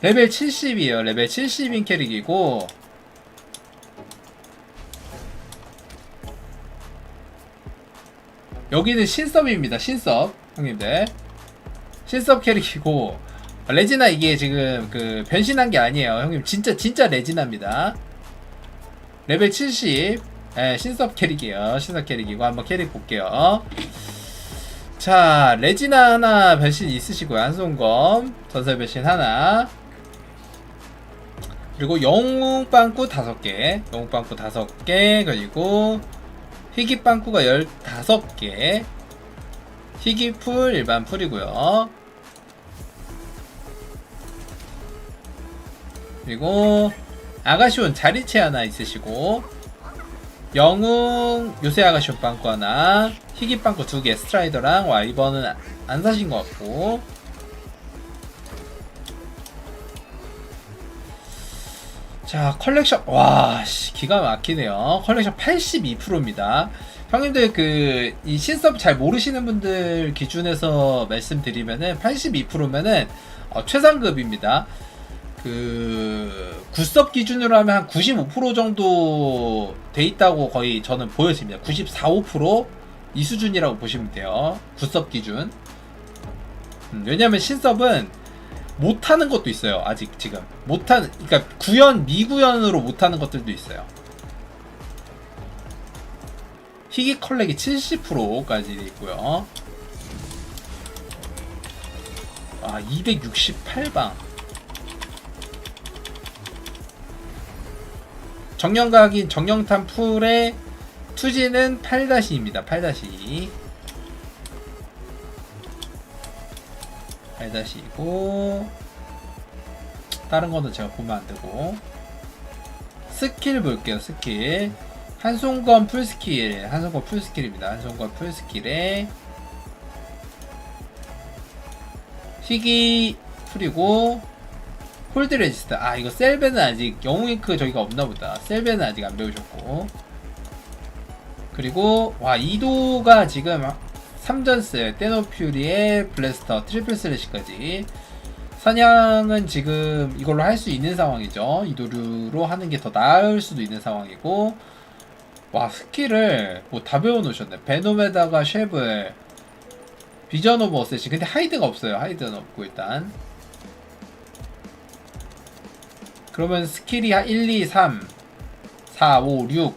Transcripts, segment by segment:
레벨 70이에요. 레벨 70인 캐릭이고 여기는 신섭입니다. 신섭 형님들 신섭 캐릭이고 레지나 이게 지금 그 변신한 게 아니에요. 형님 진짜 진짜 레지나입니다. 레벨 70 예, 신섭 캐릭이에요. 신섭 캐릭이고 한번 캐릭 볼게요. 자, 레지나 하나 변신 있으시고요. 한송검 전설 변신 하나. 그리고 영웅빵꾸 다섯 개, 영웅빵꾸 다섯 개, 그리고 희귀빵꾸가 열다섯 개, 희귀풀 일반 풀이고요. 그리고 아가시온 자리체 하나 있으시고 영웅 요새 아가시온 빵꾸 하나, 희귀 빵꾸 두 개, 스트라이더랑 와 이번은 안 사신 것 같고. 자, 컬렉션, 와, 씨, 기가 막히네요. 컬렉션 82%입니다. 형님들 그, 이 신섭 잘 모르시는 분들 기준에서 말씀드리면은 82%면은 어, 최상급입니다. 그, 굿섭 기준으로 하면 한 95% 정도 돼 있다고 거의 저는 보여집니다. 94, 5%이 수준이라고 보시면 돼요. 굿섭 기준. 음, 왜냐면 신섭은 못하는 것도 있어요. 아직 지금 못하는 그러니까 구현 미구현으로 못하는 것들도 있어요. 희귀 컬렉이 70%까지 돼 있고요. 아 268방. 정령각인 정령탄 풀의 투지는 8-2입니다. 8-2. 8-2고 다른 거는 제가 보면 안 되고 스킬 볼게요. 스킬 한송건 풀스킬 한송건 풀스킬입니다. 한송건 풀스킬에 희귀 풀이고 홀드 레지스트 아 이거 셀베는 아직 영웅잉크 저기가 없나 보다 셀베는 아직 안 배우셨고 그리고 와 이도가 지금 3전스 떼노퓨리의 블래스터 트리플 슬래시까지. 사냥은 지금 이걸로 할 수 있는 상황이죠. 이도류로 하는 게 더 나을 수도 있는 상황이고. 와 스킬을 뭐 다 배워놓으셨네. 베놈에다가 쉐블 비전 오브 어세신. 근데 하이드가 없어요. 하이드는 없고 일단. 그러면 스킬이 한 1, 2, 3, 4, 5, 6.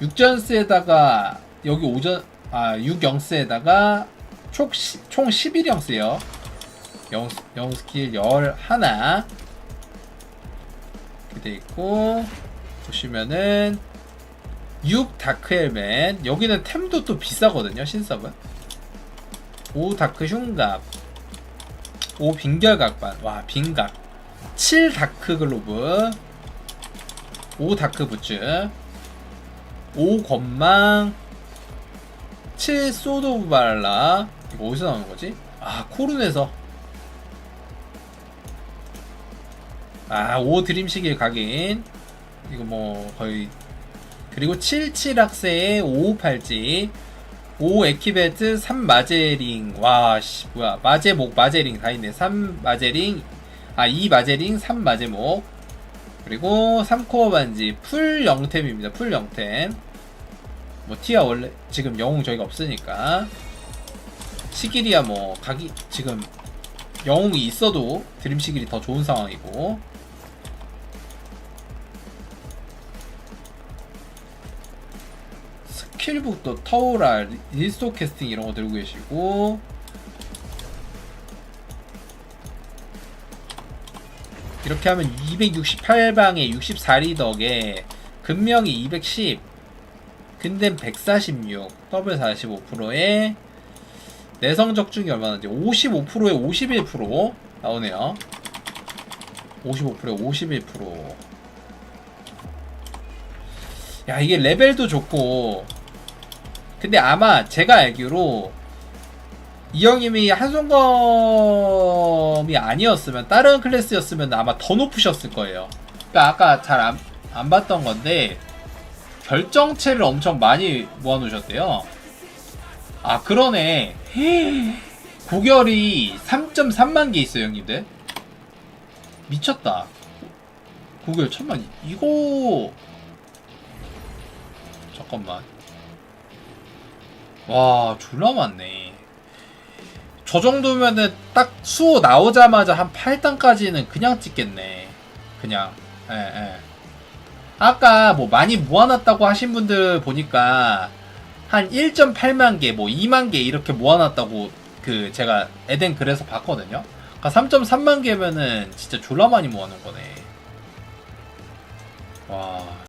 6전스에다가 여기 5전 아 6영스에다가 총, 시- 총 11영스요. 영, 영 스킬 11 이렇게 돼 있고 보시면은 6 다크 헬멧. 여기는 템도 또 비싸거든요 신섭은. 5 다크 흉갑. 5 빙결 각반. 와 빙각. 7 다크 글로브. 5 다크 부츠. 5 권망 7 소드 오브 발라 이거 어디서 나오는 거지? 아 코룬에서 아 5 드림시계 각인 이거 뭐 거의 그리고 77 학세의 5 팔찌 5 에키베트 3 마제링 와씨 뭐야 마제목 마제링 다 있네 3 마제링 아, 2 마제링, 3 마제목. 그리고 3코어 반지, 풀 영템입니다. 풀 영템. 뭐, 티아 원래, 지금 영웅 저희가 없으니까. 시기리야 뭐, 각이, 지금, 영웅이 있어도 드림 시기리 더 좋은 상황이고. 스킬북도 터우라, 리스토 캐스팅 이런 거 들고 계시고. 이렇게 하면 268방에 64리덕에 금명이 210 근댐 146 더블 45%에 내성 적중이 얼마나지 55%에 51% 나오네요 55%에 51%. 야 이게 레벨도 좋고 근데 아마 제가 알기로 이 형님이 한송검이 아니었으면 다른 클래스였으면 아마 더 높으셨을 거예요. 그러니까 아까 잘 안 안 봤던 건데 결정체를 엄청 많이 모아놓으셨대요. 아 그러네. 고결이 3.3만 개 있어요 형님들. 미쳤다. 구글 천만 이거 잠깐만. 와 졸라 많네. 저 정도면은 딱 수호 나오자마자 한 8단까지는 그냥 찍겠네. 그냥. 예, 예. 아까 뭐 많이 모아놨다고 하신 분들 보니까 한 1.8만 개, 뭐 2만 개 이렇게 모아놨다고 그 제가 에덴 글에서 봤거든요. 그러니까 3.3만 개면은 진짜 졸라 많이 모아놓은 거네. 와.